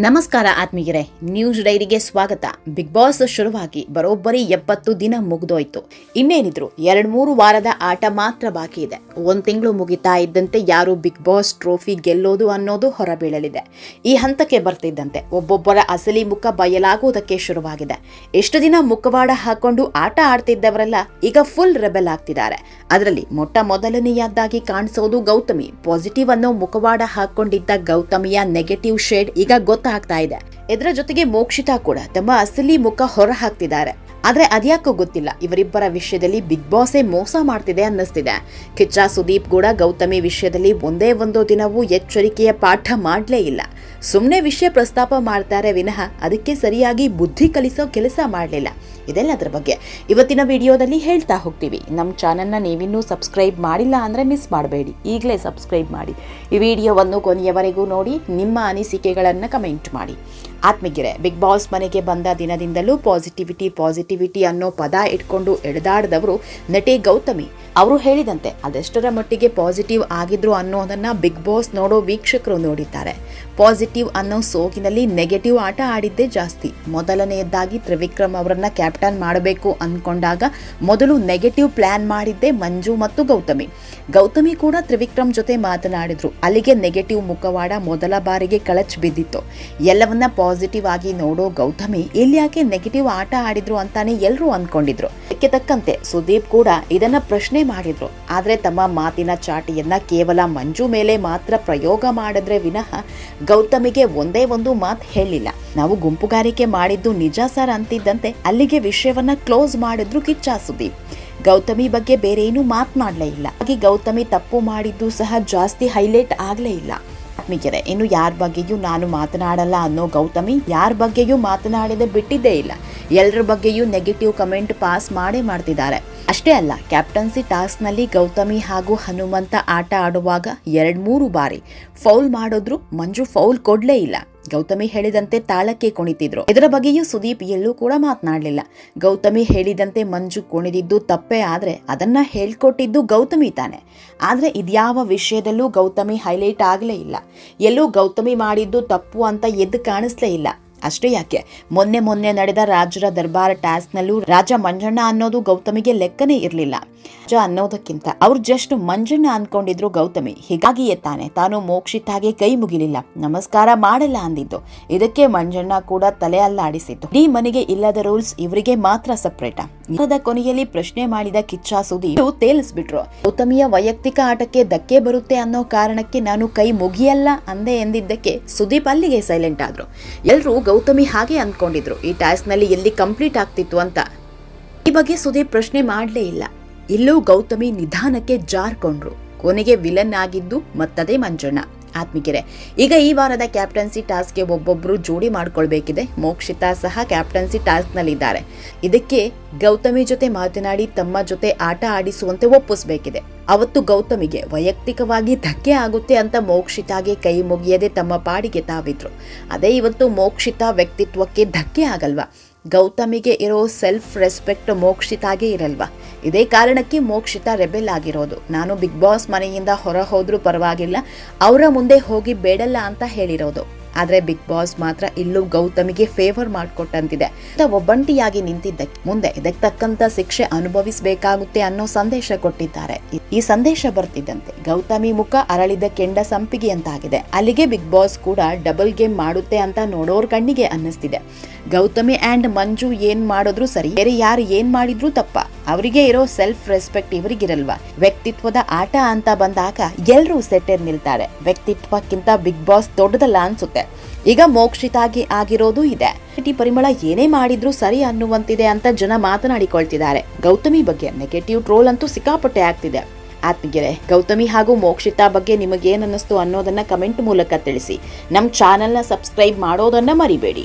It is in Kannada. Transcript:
ನಮಸ್ಕಾರ ಆತ್ಮೀಯರೇ, ನ್ಯೂಸ್ ಡೈರಿಗೆ ಸ್ವಾಗತ. ಬಿಗ್ ಬಾಸ್ ಶುರುವಾಗಿ ಬರೋಬ್ಬರಿ ಎಪ್ಪತ್ತು ದಿನ ಮುಗಿದೋಯ್ತು. ಇನ್ನೇನಿದ್ರು ಎರಡ್ ಮೂರು ವಾರದ ಆಟ ಮಾತ್ರ ಬಾಕಿ ಇದೆ. ಒಂದು ತಿಂಗಳು ಮುಗಿತಾ ಇದ್ದಂತೆ ಯಾರು ಬಿಗ್ ಬಾಸ್ ಟ್ರೋಫಿ ಗೆಲ್ಲೋದು ಅನ್ನೋದು ಹೊರಬೀಳಲಿದೆ. ಈ ಹಂತಕ್ಕೆ ಬರ್ತಿದ್ದಂತೆ ಒಬ್ಬೊಬ್ಬರ ಅಸಲಿ ಮುಖ ಬಯಲಾಗುವುದಕ್ಕೆ ಶುರುವಾಗಿದೆ. ಎಷ್ಟು ದಿನ ಮುಖವಾಡ ಹಾಕೊಂಡು ಆಟ ಆಡ್ತಿದ್ದವರೆಲ್ಲ ಈಗ ಫುಲ್ ರೆಬೆಲ್ ಆಗ್ತಿದ್ದಾರೆ. ಅದರಲ್ಲಿ ಮೊಟ್ಟ ಮೊದಲನೆಯದ್ದಾಗಿ ಕಾಣಿಸೋದು ಗೌತಮಿ. ಪಾಸಿಟಿವ್ ಅನ್ನೋ ಮುಖವಾಡ ಹಾಕೊಂಡಿದ್ದ ಗೌತಮಿಯ ನೆಗೆಟಿವ್ ಶೇಡ್ ಈಗ ಗೊತ್ತಾಗ್ತಾ ಇದೆ. ಇದರ ಜೊತೆಗೆ ಮೋಕ್ಷಿತಾ ಕೂಡ ತಮ್ಮ ಅಸಲಿ ಮುಖ ಹೊರ ಹಾಕ್ತಿದ್ದಾರೆ. ಆದ್ರೆ ಅದ್ಯಾಕೋ ಗೊತ್ತಿಲ್ಲ. ಇವರಿಬ್ಬರ ವಿಷಯದಲ್ಲಿ ಬಿಗ್ ಬಾಸೇ ಮೋಸ ಮಾಡ್ತಿದೆ ಅನ್ನಿಸ್ತಿದೆ. ಕಿಚ್ಚ ಸುದೀಪ್ ಕೂಡ ಗೌತಮಿ ವಿಷಯದಲ್ಲಿ ಒಂದೇ ಒಂದು ದಿನವೂ ಎಚ್ಚರಿಕೆಯ ಪಾಠ ಮಾಡಲೇ ಇಲ್ಲ. ಸುಮ್ಮನೆ ವಿಷಯ ಪ್ರಸ್ತಾಪ ಮಾಡ್ತಾರೆ ವಿನಃ ಅದಕ್ಕೆ ಸರಿಯಾಗಿ ಬುದ್ಧಿ ಕಲಿಸೋ ಕೆಲಸ ಮಾಡಲಿಲ್ಲ. ಇದೆಲ್ಲ ಇದೆಲ್ಲದರ ಬಗ್ಗೆ ಇವತ್ತಿನ ವಿಡಿಯೋದಲ್ಲಿ ಹೇಳ್ತಾ ಹೋಗ್ತೀವಿ. ನಮ್ಮ ಚಾನಲ್ನ ನೀವಿನ್ನೂ ಸಬ್ಸ್ಕ್ರೈಬ್ ಮಾಡಿಲ್ಲ ಅಂದರೆ ಮಿಸ್ ಮಾಡಬೇಡಿ. ಈಗಲೇ ಸಬ್ಸ್ಕ್ರೈಬ್ ಮಾಡಿ. ಈ ವಿಡಿಯೋವನ್ನು ಕೊನೆಯವರೆಗೂ ನೋಡಿ, ನಿಮ್ಮ ಅನಿಸಿಕೆಗಳನ್ನು ಕಮೆಂಟ್ ಮಾಡಿ. ಆತ್ಮಗಿರೆ ಬಿಗ್ ಬಾಸ್ ಮನೆಗೆ ಬಂದ ದಿನದಿಂದಲೂ ಪಾಸಿಟಿವಿಟಿ ಪಾಸಿಟಿವಿಟಿ ಅನ್ನೋ ಪದ ಇಟ್ಕೊಂಡು ಎಳೆದಾಡಿದವರು ನಟಿ ಗೌತಮಿ. ಅವರು ಹೇಳಿದಂತೆ, ಅದೆಷ್ಟರ ಮಟ್ಟಿಗೆ ಪಾಸಿಟಿವ್ ಆಗಿದ್ರು ಅನ್ನೋದನ್ನು ಬಿಗ್ ಬಾಸ್ ನೋಡೋ ವೀಕ್ಷಕರು ನೋಡಿದ್ದಾರೆ. ಪಾಸಿಟಿವ್ ಅನ್ನೋ ಸೋಕಿನಲ್ಲಿ ನೆಗೆಟಿವ್ ಆಟ ಆಡಿದ್ದೇ ಜಾಸ್ತಿ. ಮೊದಲನೆಯದಾಗಿ ತ್ರಿವಿಕ್ರಮ್ ಅವರನ್ನ ಕ್ಯಾಪ್ಟನ್ ಮಾಡಬೇಕು ಅಂದ್ಕೊಂಡಾಗ ಮೊದಲು ನೆಗೆಟಿವ್ ಪ್ಲಾನ್ ಮಾಡಿದ್ದೆ ಮಂಜು ಮತ್ತು ಗೌತಮಿ. ಗೌತಮಿ ಕೂಡ ತ್ರಿವಿಕ್ರಮ್ ಜೊತೆ ಮಾತನಾಡಿದ್ರು. ಅಲ್ಲಿಗೆ ನೆಗೆಟಿವ್ ಮುಖವಾಡ ಮೊದಲ ಬಾರಿಗೆ ಕಳಚ್ ಬಿದ್ದಿತ್ತು. ಎಲ್ಲವನ್ನ ಪಾಸಿಟಿವ್ ಆಗಿ ನೋಡೋ ಗೌತಮಿ ಇಲ್ಲಿ ಯಾಕೆ ನೆಗೆಟಿವ್ ಆಟ ಆಡಿದ್ರು ಅಂತಾನೆ ಎಲ್ಲರೂ ಅಂದ್ಕೊಂಡಿದ್ರು ಅದಕ್ಕೆ ತಕ್ಕಂತೆ ಸುದೀಪ್ ಕೂಡ ಇದನ್ನ ಪ್ರಶ್ನೆ ಮಾಡಿದ್ರು. ಆದ್ರೆ ತಮ್ಮ ಮಾತಿನ ಚಾಟಿಯನ್ನ ಕೇವಲ ಮಂಜು ಮೇಲೆ ಮಾತ್ರ ಪ್ರಯೋಗ ಮಾಡಿದ್ರೆ ವಿನಃ ಗೌತಮಿಗೆ ಒಂದೇ ಒಂದು ಮಾತು ಹೇಳಿಲ್ಲ. ನಾವು ಗುಂಪುಗಾರಿಕೆ ಮಾಡಿದ್ದು ನಿಜ ಸರ್ ಅಂತಿದ್ದಂತೆ ಅಲ್ಲಿಗೆ ವಿಷಯವನ್ನ ಕ್ಲೋಸ್ ಮಾಡಿದ್ರು ಕಿಚ್ಚ ಸುದೀಪ್. ಗೌತಮಿ ಬಗ್ಗೆ ಬೇರೆ ಏನು ಮಾತನಾಡಲೇ ಇಲ್ಲ. ಹಾಗೆ ಗೌತಮಿ ತಪ್ಪು ಮಾಡಿದ್ದು ಸಹ ಜಾಸ್ತಿ ಹೈಲೈಟ್ ಆಗಲೇ ಇಲ್ಲ. ಆತ್ಮೀಯರೇ, ಇನ್ನು ಯಾರ ಬಗ್ಗೆಯೂ ನಾನು ಮಾತನಾಡಲ್ಲ ಅನ್ನೋ ಗೌತಮಿ ಯಾರ ಬಗ್ಗೆಯೂ ಮಾತನಾಡದೆ ಬಿಟ್ಟಿದ್ದೇ ಇಲ್ಲ. ಎಲ್ಲರ ಬಗ್ಗೆಯೂ ನೆಗೆಟಿವ್ ಕಮೆಂಟ್ ಪಾಸ್ ಮಾಡೇ ಮಾಡ್ತಿದ್ದಾರೆ. ಅಷ್ಟೇ ಅಲ್ಲ ಕ್ಯಾಪ್ಟನ್ಸಿ ಟಾಸ್ಕ್ನಲ್ಲಿ ಗೌತಮಿ ಹಾಗೂ ಹನುಮಂತ ಆಟ ಆಡುವಾಗ ಎರಡ್ ಮೂರು ಬಾರಿ ಫೌಲ್ ಮಾಡಿದ್ರು. ಮಂಜು ಫೌಲ್ ಕೊಡ್ಲೇ ಇಲ್ಲ. ಗೌತಮಿ ಹೇಳಿದಂತೆ ತಾಳಕ್ಕೆ ಕುಣಿತಿದ್ರು. ಇದರ ಬಗ್ಗೆಯೂ ಸುದೀಪ್ ಎಲ್ಲೂ ಕೂಡ ಮಾತನಾಡಲಿಲ್ಲ. ಗೌತಮಿ ಹೇಳಿದಂತೆ ಮಂಜು ಕುಣಿದಿದ್ದು ತಪ್ಪೇ ಆದ್ರೆ ಅದನ್ನ ಹೇಳ್ಕೊಟ್ಟಿದ್ದು ಗೌತಮಿ ತಾನೆ. ಆದ್ರೆ ಇದ್ಯಾವ ವಿಷಯದಲ್ಲೂ ಗೌತಮಿ ಹೈಲೈಟ್ ಆಗಲೇ ಇಲ್ಲ. ಎಲ್ಲೂ ಗೌತಮಿ ಮಾಡಿದ್ದು ತಪ್ಪು ಅಂತ ಎದ್ದು ಕಾಣಿಸ್ಲೇ ಇಲ್ಲ. ಅಷ್ಟೇ ಯಾಕೆ? ಮೊನ್ನೆ ಮೊನ್ನೆ ನಡೆದ ರಾಜರ ದರ್ಬಾರ್ ಟಾಸ್ಕ್ನಲ್ಲೂ ರಾಜ ಮಂಜಣ್ಣ ಅನ್ನೋದು ಗೌತಮಿಗೆ ಲೆಕ್ಕನೇ ಇರಲಿಲ್ಲ. ರಾಜ ಅನ್ನೋದಕ್ಕಿಂತ ಅವ್ರು ಜಸ್ಟ್ ಮಂಜಣ್ಣ ಅನ್ಕೊಂಡಿದ್ರು ಗೌತಮಿ. ಹೀಗಾಗಿಯೇ ತಾನೆ. ತಾನು ಮೋಕ್ಷಿತಾಗೆ ಕೈ ಮುಗಿಲಿಲ್ಲ. ನಮಸ್ಕಾರ ಮಾಡಲ್ಲ ಅಂದಿದ್ದು. ಇದಕ್ಕೆ ಮಂಜಣ್ಣ ಕೂಡ ತಲೆ ಅಲ್ಲಾಡಿಸಿದ್ದು. ಈ ಮನೆಗೆ ಇಲ್ಲದ ರೂಲ್ಸ್ ಇವರಿಗೆ ಮಾತ್ರ ಸಪ್ರೇಟ್ ಇದರ ಕೊನೆಯಲ್ಲಿ ಪ್ರಶ್ನೆ ಮಾಡಿದ ಕಿಚ್ಚ ಸುದಿ ತೇಲಿಸ್ಬಿಟ್ರು. ಗೌತಮಿಯ ವೈಯಕ್ತಿಕ ಆಟಕ್ಕೆ ಧಕ್ಕೆ ಬರುತ್ತೆ ಅನ್ನೋ ಕಾರಣಕ್ಕೆ ನಾನು ಕೈ ಮುಗಿಯಲ್ಲ ಅಂದೆ ಎಂದಿದ್ದಕ್ಕೆ ಸುದೀಪ್ ಅಲ್ಲಿಗೆ ಸೈಲೆಂಟ್ ಆದ್ರು. ಎಲ್ರೂ ಗೌತಮಿ ಹಾಗೆ ಅಂದ್ಕೊಂಡಿದ್ರು ಈ ಟಾಸ್ಕ್ನಲ್ಲಿ ಎಲ್ಲಿ ಕಂಪ್ಲೀಟ್ ಆಗ್ತಿತ್ತು ಅಂತ. ಈ ಬಗ್ಗೆ ಸುದೀಪ್ ಪ್ರಶ್ನೆ ಮಾಡಲೇ ಇಲ್ಲ. ಇಲ್ಲೂ ಗೌತಮಿ ನಿಧಾನಕ್ಕೆ ಜಾರ್ಕೊಂಡ್ರು. ಕೊನೆಗೆ ವಿಲನ್ ಆಗಿದ್ದು ಮತ್ತದೇ ಮಂಜಣ್ಣ. ಆತ್ಮಿಗೆರೆ ಈಗ ಈ ವಾರದ ಕ್ಯಾಪ್ಟನ್ಸಿ ಟಾಸ್ಕ್ಗೆ ಒಬ್ಬೊಬ್ಬರು ಜೋಡಿ ಮಾಡ್ಕೊಳ್ಬೇಕಿದೆ. ಮೋಕ್ಷಿತಾ ಸಹ ಕ್ಯಾಪ್ಟನ್ಸಿ ಟಾಸ್ಕ್ನಲ್ಲಿದ್ದಾರೆ. ಇದಕ್ಕೆ ಗೌತಮಿ ಜೊತೆ ಮಾತನಾಡಿ ತಮ್ಮ ಜೊತೆ ಆಟ ಆಡಿಸುವಂತೆ ಒಪ್ಪಿಸಬೇಕಿದೆ. ಅವತ್ತು ಗೌತಮಿಗೆ ವೈಯಕ್ತಿಕವಾಗಿ ಧಕ್ಕೆ ಆಗುತ್ತೆ ಅಂತ ಮೋಕ್ಷಿತಾಗೆ ಕೈ ಮುಗಿಯದೆ ತಮ್ಮ ಪಾಡಿಗೆ ತಾವಿದ್ರು. ಅದೇ ಇವತ್ತು ಮೋಕ್ಷಿತಾ ವ್ಯಕ್ತಿತ್ವಕ್ಕೆ ಧಕ್ಕೆ ಆಗಲ್ವಾ? ಗೌತಮಿಗೆ ಇರೋ ಸೆಲ್ಫ್ ರೆಸ್ಪೆಕ್ಟ್ ಮೋಕ್ಷಿತಾಗೆ ಇರಲ್ವಾ? ಇದೇ ಕಾರಣಕ್ಕೆ ಮೋಕ್ಷಿತ ರೆಬೆಲ್ ಆಗಿರೋದು. ನಾನು ಬಿಗ್ ಬಾಸ್ ಮನೆಯಿಂದ ಹೊರ ಹೋದರೂ ಪರವಾಗಿಲ್ಲ, ಅವರ ಮುಂದೆ ಹೋಗಿ ಬೇಡಲ್ಲ ಅಂತ ಹೇಳಿರೋದು. ಆದ್ರೆ ಬಿಗ್ ಬಾಸ್ ಮಾತ್ರ ಇಲ್ಲೂ ಗೌತಮಿಗೆ ಫೇವರ್ ಮಾಡಿಕೊಟ್ಟಂತಿದೆ. ಒಬ್ಬಂಟಿಯಾಗಿ ನಿಂತಿದ್ದಕ್ಕೆ ಮುಂದೆ ಇದಕ್ಕೆ ತಕ್ಕಂತ ಶಿಕ್ಷೆ ಅನುಭವಿಸಬೇಕಾಗುತ್ತೆ ಅನ್ನೋ ಸಂದೇಶ ಕೊಟ್ಟಿದ್ದಾರೆ. ಈ ಸಂದೇಶ ಬರ್ತಿದ್ದಂತೆ ಗೌತಮಿ ಮುಖ ಅರಳಿದ ಕೆಂಡ ಸಂಪಿಗೆ ಅಂತಾಗಿದೆ. ಅಲ್ಲಿಗೆ ಬಿಗ್ ಬಾಸ್ ಕೂಡ ಡಬಲ್ ಗೇಮ್ ಮಾಡುತ್ತೆ ಅಂತ ನೋಡೋರ್ ಕಣ್ಣಿಗೆ ಅನ್ನಿಸ್ತಿದೆ. ಗೌತಮಿ ಅಂಡ್ ಮಂಜು ಏನ್ ಮಾಡಿದ್ರು ಸರಿ, ಬೇರೆ ಯಾರು ಏನ್ ಮಾಡಿದ್ರು ತಪ್ಪ. ಅವರಿಗೆ ಇರೋ ಸೆಲ್ಫ್ ರೆಸ್ಪೆಕ್ಟ್ ಇವರಿಗಿರಲ್ವಾ? ವ್ಯಕ್ತಿತ್ವದ ಆಟ ಅಂತ ಬಂದಾಗ ಎಲ್ಲರೂ ಸೆಟ್ಟೆ ನಿಲ್ತಾರೆ. ವ್ಯಕ್ತಿತ್ವಕ್ಕಿಂತ ಬಿಗ್ ಬಾಸ್ ದೊಡ್ಡದಲ್ಲ ಅನ್ಸುತ್ತೆ. ಈಗ ಮೋಕ್ಷಿತಾಗಿ ಆಗಿರೋದು ಇದೆ. ನೆಗೆಟಿವ್ ಪರಿಮಳ ಏನೇ ಮಾಡಿದ್ರು ಸರಿ ಅನ್ನುವಂತಿದೆ ಅಂತ ಜನ ಮಾತನಾಡಿಕೊಳ್ತಿದ್ದಾರೆ. ಗೌತಮಿ ಬಗ್ಗೆ ನೆಗೆಟಿವ್ ಟ್ರೋಲ್ ಅಂತೂ ಸಿಕ್ಕಾಪಟ್ಟೆ ಆಗ್ತಿದೆ. ಆತ್ಮೀಯರೇ, ಗೌತಮಿ ಹಾಗೂ ಮೋಕ್ಷಿತಾ ಬಗ್ಗೆ ನಿಮಗೇನು ಅನ್ನಿಸ್ತು ಅನ್ನೋದನ್ನ ಕಮೆಂಟ್ ಮೂಲಕ ತಿಳಿಸಿ. ನಮ್ಮ ಚಾನೆಲ್ನ ಸಬ್ಸ್ಕ್ರೈಬ್ ಮಾಡೋದನ್ನ ಮರಿಬೇಡಿ.